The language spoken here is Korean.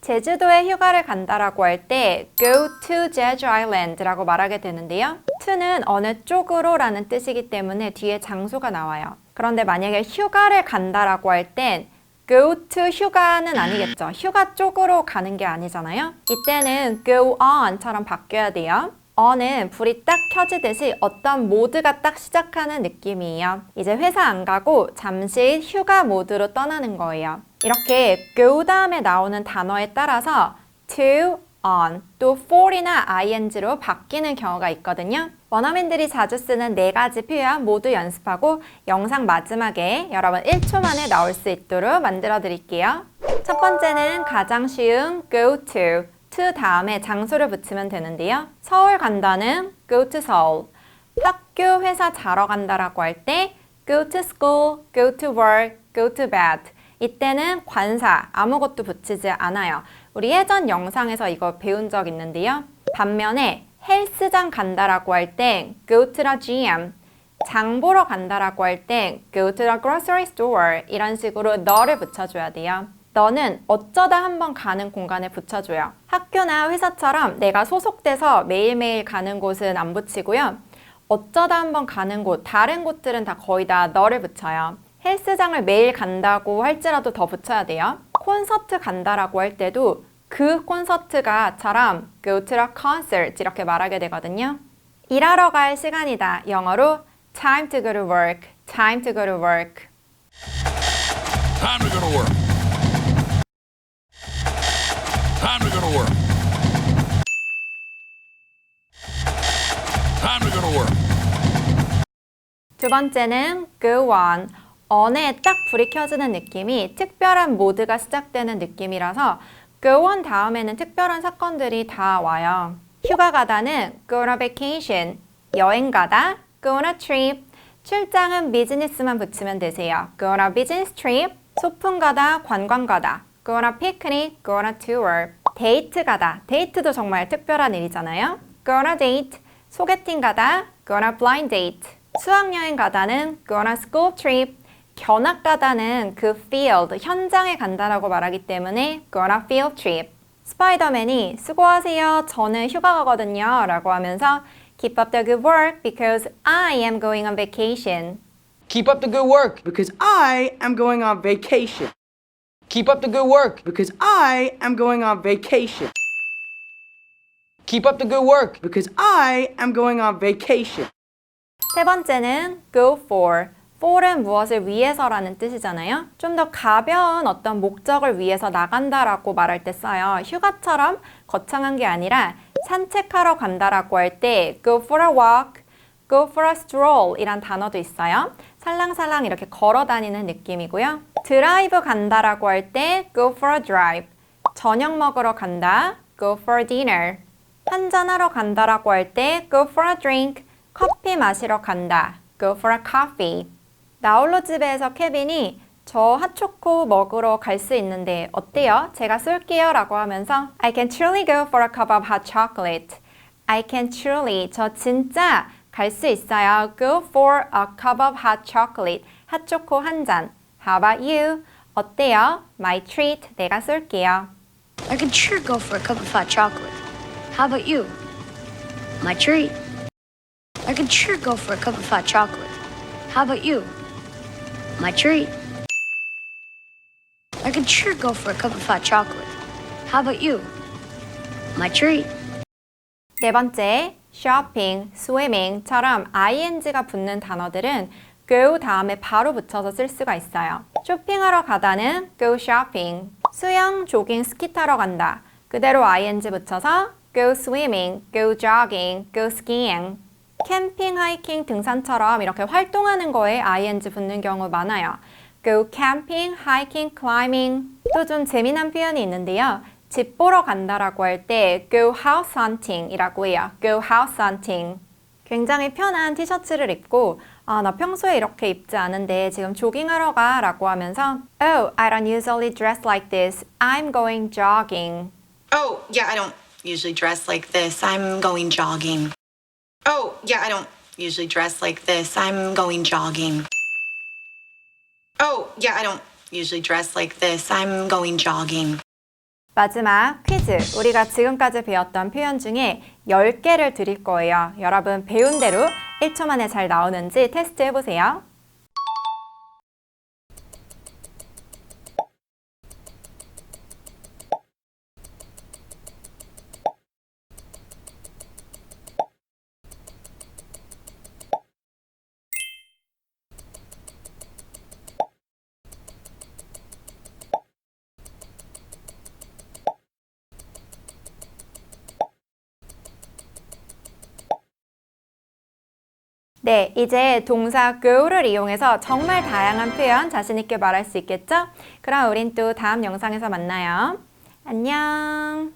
제주도에 휴가를 간다라고 할 때 go to Jeju Island라고 말하게 되는데요. to는 어느 쪽으로라는 뜻이기 때문에 뒤에 장소가 나와요. 그런데 만약에 휴가를 간다라고 할 땐 go to 휴가는 아니겠죠. 휴가 쪽으로 가는 게 아니잖아요. 이때는 go on처럼 바뀌어야 돼요. on은 불이 딱 켜지듯이 어떤 모드가 딱 시작하는 느낌이에요. 이제 회사 안 가고 잠시 휴가 모드로 떠나는 거예요. 이렇게 go 다음에 나오는 단어에 따라서 to, on, 또 for이나 ing로 바뀌는 경우가 있거든요. 원어민들이 자주 쓰는 네 가지 표현 모두 연습하고 영상 마지막에 여러분 1초 만에 나올 수 있도록 만들어 드릴게요. 첫 번째는 가장 쉬운 go to, to 다음에 장소를 붙이면 되는데요. 서울 간다는 go to 서울. 학교, 회사 자러 간다라고 할 때 go to school, go to work, go to bed. 이때는 관사 아무것도 붙이지 않아요. 우리 예전 영상에서 이거 배운 적 있는데요. 반면에 헬스장 간다라고 할 땐 go to the gym. 장 보러 간다라고 할 땐 go to the grocery store 이런 식으로 너를 붙여줘야 돼요. 너는 어쩌다 한번 가는 공간에 붙여줘요. 학교나 회사처럼 내가 소속돼서 매일매일 가는 곳은 안 붙이고요. 어쩌다 한번 가는 곳, 다른 곳들은 다 거의 다 너를 붙여요. 헬스장을 매일 간다고 할지라도 더 붙여야 돼요. 콘서트 간다라고 할 때도 그 콘서트가처럼 go to the concert 이렇게 말하게 되거든요. 일하러 갈 시간이다. 영어로 time to go to work, time to go to work. Time to go to work. Time to go to work. Time to go to work. 두 번째는 go on. On에 딱 불이 켜지는 느낌이 특별한 모드가 시작되는 느낌이라서 on 다음에는 특별한 사건들이 다 와요. 휴가 가다는 go on a vacation. 여행 가다 go on a trip. 출장은 비즈니스만 붙이면 되세요. go on a business trip. 소풍 가다 관광 가다 go on a picnic, go on a tour. 데이트 가다. 데이트도 정말 특별한 일이잖아요. go on a date. 소개팅 가다 go on a blind date. 수학여행 가다는 go on a school trip. 견학 가다는 그 field, 현장에 간다라고 말하기 때문에 go on a field trip. 스파이더맨이 수고하세요. 저는 휴가 가거든요. 라고 하면서 keep up the good work because I am going on vacation. Keep up the good work. because I am going on vacation. Keep up the good work. Because I am going on vacation. Keep up the good work. Because I am going on vacation. 세 번째는 go for. For은 무엇을 위해서라는 뜻이잖아요. 좀 더 가벼운 어떤 목적을 위해서 나간다라고 말할 때 써요. 휴가처럼 거창한 게 아니라 산책하러 간다라고 할 때 go for a walk, go for a stroll 이란 단어도 있어요. 살랑살랑 이렇게 걸어 다니는 느낌이고요. 드라이브 간다라고 할 때 go for a drive. 저녁 먹으러 간다, go for dinner. 한잔하러 간다라고 할 때 go for a drink. 커피 마시러 간다, go for a coffee. 나홀로 집에서 케빈이 저 핫초코 먹으러 갈 수 있는데 어때요? 제가 쏠게요 라고 하면서 I can truly go for a cup of hot chocolate. I can truly 저 진짜 갈 수 있어요. Go for a cup of hot chocolate. 핫초코 한 잔. How about you? 어때요? My treat. 내가 쏠게요. I could sure go for a cup of hot chocolate. How about you? My treat. I could sure go for a cup of hot chocolate. How about you? My treat. I could sure go for a cup of hot chocolate. How about you? My treat. 네 번째, shopping, swimming처럼 ing가 붙는 단어들은 go 다음에 바로 붙여서 쓸 수가 있어요. 쇼핑하러 가다는 go shopping. 수영, 조깅, 스키 타러 간다. 그대로 ing 붙여서 go swimming, go jogging, go skiing. 캠핑, 하이킹, 등산처럼 이렇게 활동하는 거에 ing 붙는 경우 많아요. go camping, hiking, climbing. 또 좀 재미난 표현이 있는데요. 집 보러 간다라고 할 때 go house hunting 이라고 해요. go house hunting. 굉장히 편한 티셔츠를 입고 아, 나 평소에 이렇게 입지 않은데 지금 조깅하러 가 라고 하면서 Oh, I don't usually dress like this. I'm going jogging. Oh, yeah, I don't usually dress like this. I'm going jogging. Oh, yeah, I don't usually dress like this. I'm going jogging. Oh, yeah, I don't usually dress like this. I'm going jogging. 마지막 퀴즈. 우리가 지금까지 배웠던 표현 중에 10개를 드릴 거예요. 여러분 배운 대로 1초 만에 잘 나오는지 테스트 해보세요. 네, 이제 동사 go를 이용해서 정말 다양한 표현 자신 있게 말할 수 있겠죠? 그럼 우린 또 다음 영상에서 만나요. 안녕.